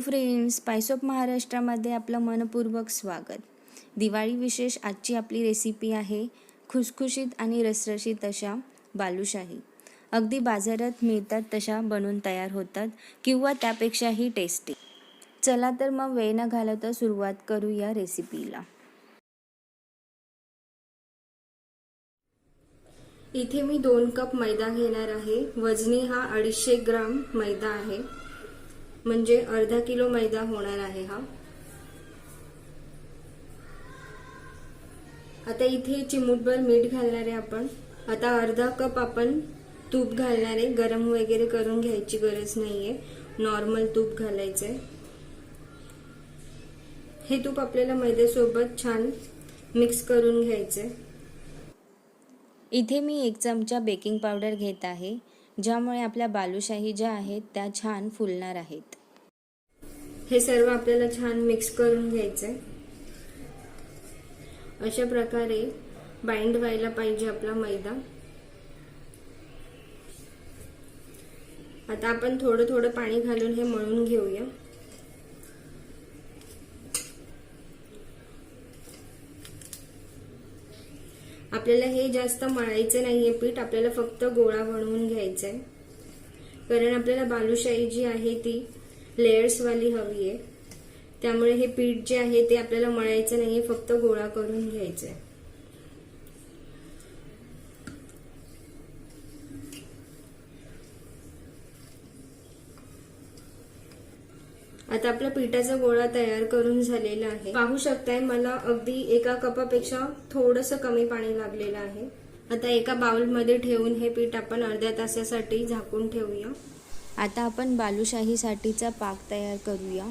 Friends spice of महाराष्ट्रामध्ये आपलं मनपूर्वक स्वागत. दिवाळी विशेष आजची आपली रेसिपी आहे खुसखुशीत आणि रसरशीत अशा बालुशाही. अगदी बाजारात मिळतात तशा बनवून तयार होतात किंवा त्यापेक्षाही टेस्टी चला तर मग वेळ न घालवता सुरुवात करू या रेसिपीला इथे मी दोन कप मैदा घेणार आहे. वजनी हा अडीचशे ग्राम मैदा आहे. म्हणजे अर्धा किलो मैदा होणार आहे हा. आता इथे चिमूटभर मीठ घालणार आहे आपण. आता अर्धा कप आपण तूप घालणार आहे. गरम वगैरे करून घ्यायची गरज नाहीये. नॉर्मल तूप घालायचंय. हे तूप आपल्याला मैद्यासोबत छान मिक्स करून घ्यायचे इथे मी एक चमचा बेकिंग पावडर घेत आहे ज्यामुळे आपल्या बालुशाही ज्या आहेत त्या छान फुलणार आहेत. हे सर्व आपल्याला छान मिक्स करून घ्यायचंय. अशा प्रकारे बाइंड व्हायला पाहिजे आपला मैदा. आता आपण थोडं थोडं पाणी घालून हे मळून घेऊया. आपल्याला हे जास्त मळायचं नाहीये पीठ आपल्याला फक्त गोळा बनवून घ्यायचंय. आहे कारण आपल्याला बालुशाही जी आहे ती लेयर्स वाली हवी आहे. त्यामुळे हे पीठ जे आहे ते आपल्याला मळायचं नाहीये फक्त गोळा करून घ्यायचं आहे आता आपला पिठाचा गोळा तयार करून झालेला आहे. पाहू शकताय मला अगदी एका कपापेक्षा थोडस कमी पाणी लागलेलं आहे. आता एका बाउलमध्ये ठेवून हे पीठ आपण अर्ध्या तासासाठी झाकून ठेवूया. आता आपण बालुशाहीसाठीचा पाक तयार करूया.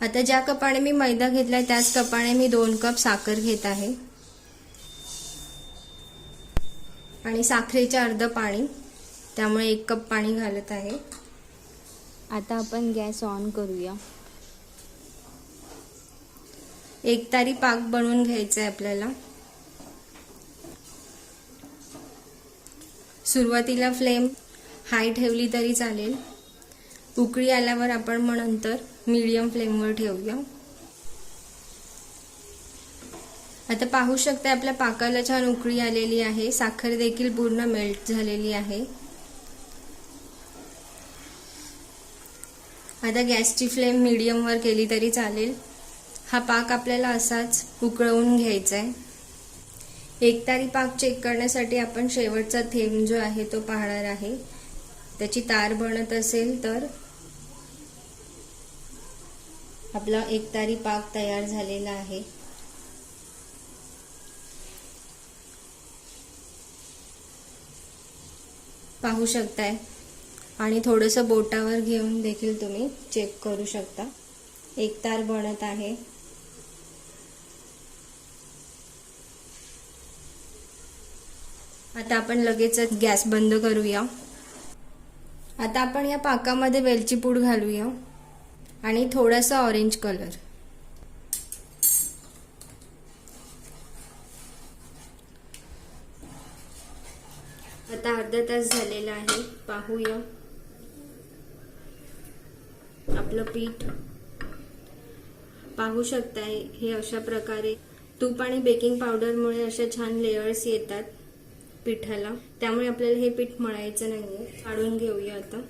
आता ज्या कपाने मी मैदा घेतला आहे त्याच कपाने मी दोन कप साखर घेत आहे. आणि साखरेचे अर्ध पाणी त्यामुळे एक कप पाणी घालत आहे. आता आपण गॅस ऑन करूया. एक तारी पाक बनवून घ्यायचा आहे आपल्याला. सुरुवातीला फ्लेम हाय ठेवली तरी चालेल. उकळी आल्यावर आपण मग नंतर मीडियम फ्लेमवर ठेवूया. आता पाहू शकता आपल्या पाकाला छान उकळी आलेली आहे. साखर देखील पूर्ण मेल्ट झालेली आहे. आता गॅसची फ्लेम मीडियमवर केली तरी चालेल. हा पाक आपल्याला असाच उकळवून घ्यायचा आहे एकतारी पाक चेक करण्यासाठी आपण शेवटचा थेंब जो आहे तो पाहणार आहे. त्याची तार बनत असेल तर आपला एक तारी पाक तयार झालेला आहे. पाहू शकताय. आणि थोडंसं बोटावर घेऊन देखील तुम्ही चेक करू शकता. एक तार बनत आहे. आता आपण लगेचच गॅस बंद करूया. आता आपण या पाकामध्ये वेलची पूड घालूया. आणि थोडासा ऑरेंज कलर आता अर्धा तास झालेला आहे. पाहूया. आपलं पीठ. पाहू शकताय हे अशा प्रकारे तूप आणि बेकिंग पावडरमुळे अशा छान लेयर्स येतात. पिठाला. त्यामुळे आपल्याला हे पीठ मळायचं नाहीये. काढून घेऊया आता.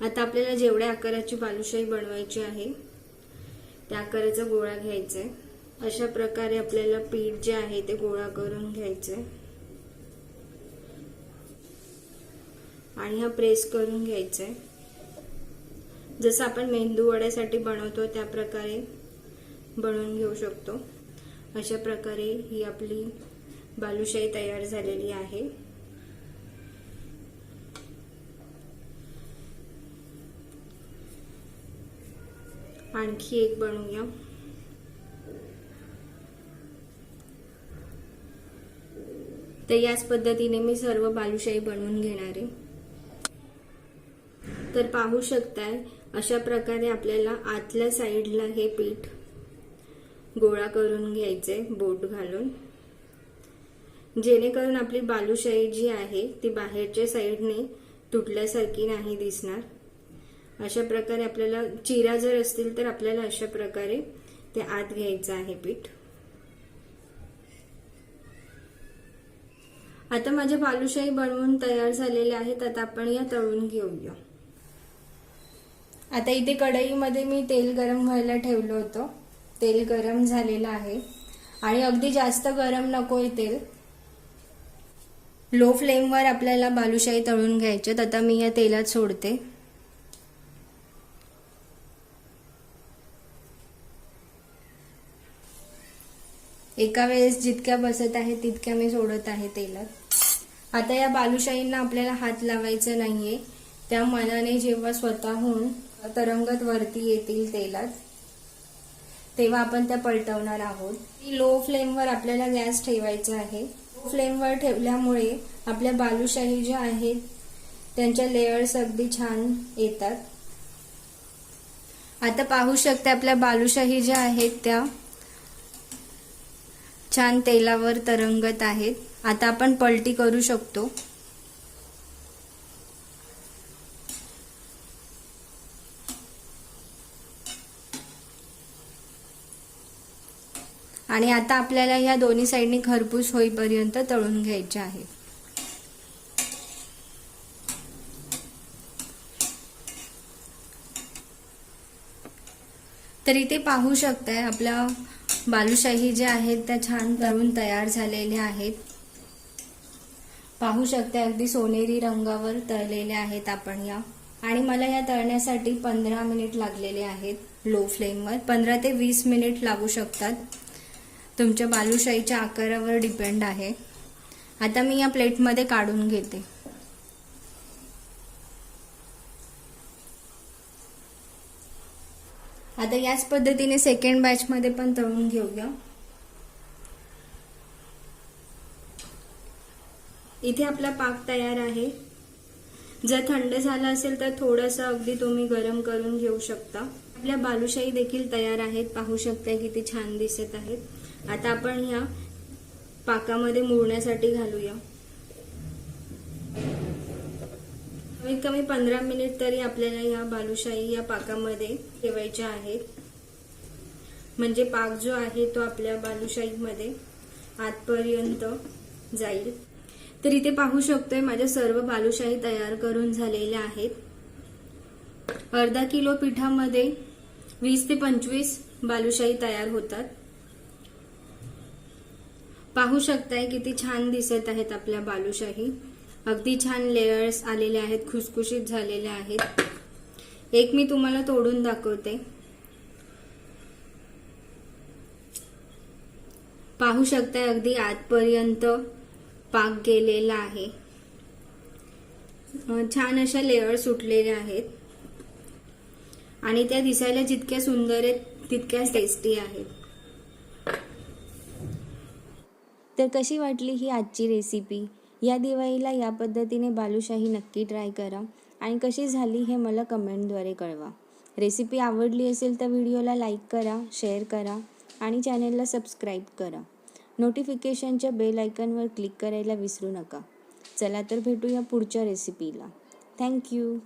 आता आपल्याला जेवढ्या आकाराची बालुशाही बनवायची आहे त्या आकाराचा गोळा घ्यायचा आहे अशा प्रकारे आपल्याला पीठ जे आहे ते गोळा करून घ्यायचंय. आणि हा प्रेस करून घ्यायचंय. जसं आपण मेंदू वड्यासाठी बनवतो त्या प्रकारे बनवून घेऊ शकतो. अशा प्रकारे ही आपली बालुशाही तयार झालेली आहे. आणखी एक बनवूया. तर याच पद्धतीने मी सर्व बालुशाही बनवून घेणार. आहे तर पाहू शकताय अशा प्रकारे आपल्याला आतल्या साईडला हे पीठ गोळा करून घ्यायचे बोट घालून. जेणेकरून आपली बालुशाही जी आहे ती बाहेरच्या साईडने तुटल्यासारखी नाही दिसणार. अशा प्रकारे आपल्याला चिरा जर असतील तर आपल्याला अशा प्रकारे ते आत घ्यायचं आहे पीठ. आता माझ्या बालुशाही बनवून तयार झालेल्या आहेत आता आपण या तळून घेऊया. आता इथे कढईमध्ये मी तेल गरम व्हायला ठेवलं होतं. तेल गरम झालेलं आहे. आणि अगदी जास्त गरम नको आहे तेल. लो फ्लेमवर आपल्याला बालुशाही तळून घ्यायच्यात आता मी या तेलात सोडते. एका वेळेस जितक्या बसत आहे तितक्या मी सोडत आहे तेलात. आता या बालुशाहींना आपल्याला हात लावायचा नाहीये. त्या मनाने जेव्हा स्वतःहून तरंगत वरती येतील तेलात. तेव्हा आपण त्या पलटवणार आहोत. लो फ्लेमवर आपल्याला गॅस ठेवायचा आहे. लो फ्लेमवर ठेवल्यामुळे आपल्या बालुशाही ज्या आहेत त्यांच्या लेयर्स अगदी छान येतात. आता पाहू शकते आपल्या बालुशाही ज्या आहेत त्या छान तेलावर तरंगत आहेत. आता आपण पलटी करू शकतो. आणि आता आपल्याला या दोन्ही साईडनी खरपूस होईपर्यंत तळून घ्यायचे आहे. तर इथे पाहू शकताय आपल्या बालुशाही ज्या आहेत त्या छान तळून तयार झालेल्या आहेत. पाहू शकता अगदी सोनेरी रंगावर तळलेल्या आहेत आपण या. आणि मला या तळण्यासाठी पंधरा मिनिट लागलेले आहेत लो फ्लेमवर पंधरा ते वीस मिनिट लागू शकतात. तुमच्या बालुशाहीच्या आकारावर डिपेंड आहे. आता मी या प्लेटमध्ये काढून घेते. आता याच पद्धतीने सेकंड बॅचमध्ये पण तळून घेऊया. इथे आपला पाक तयार आहे. जर थंड झाला असेल तर थोडंसं अगदी तुम्ही गरम करून घेऊ शकता. आपल्या बालुशाही देखील तयार आहेत. पाहू शकता किती छान दिसत आहेत. आता आपण ह्या पाकामध्ये मुरण्यासाठी घालूया. कमीत कमी पंधरा मिनिट तरी आपल्याला या बालुशाही या पाकामध्ये ठेवायच्या आहेत. म्हणजे पाक जो आहे तो आपल्या बालुशाहीमध्ये आतपर्यंत जाईल. तर इथे पाहू शकतोय माझ्या सर्व बालुशाही तयार करून झालेल्या आहेत. अर्धा किलो पिठामध्ये वीस ते पंचवीस बालुशाही तयार होतात. पाहू शकताय किती छान दिसत आहेत आपल्या बालुशाही. अगदी छान लेयर्स आलेले आहेत खुसखुशीत झालेले आहेत. एक मी तुम्हाला तोडून दाखवते. पाहू शकताय अगदी आतपर्यंत पाक गेलेला आहे. छान अशा लेअर सुटलेल्या आहेत. आणि त्या दिसायला जितक्या सुंदर आहेत तितक्याच टेस्टी आहेत. तर कशी वाटली ही आजची रेसिपी या दिवाळीला या पद्धतीने बालुशाही नक्की ट्राय करा आणि कशी झाली हे मला कमेंटद्वारे कळवा. रेसिपी आवडली असेल तर व्हिडिओला लाईक करा शेअर करा आणि चॅनेलला सबस्क्राईब करा. नोटिफिकेशनच्या बेल आयकनवर क्लिक करायला विसरू नका. चला तर भेटूया पुढच्या रेसिपीला थँक्यू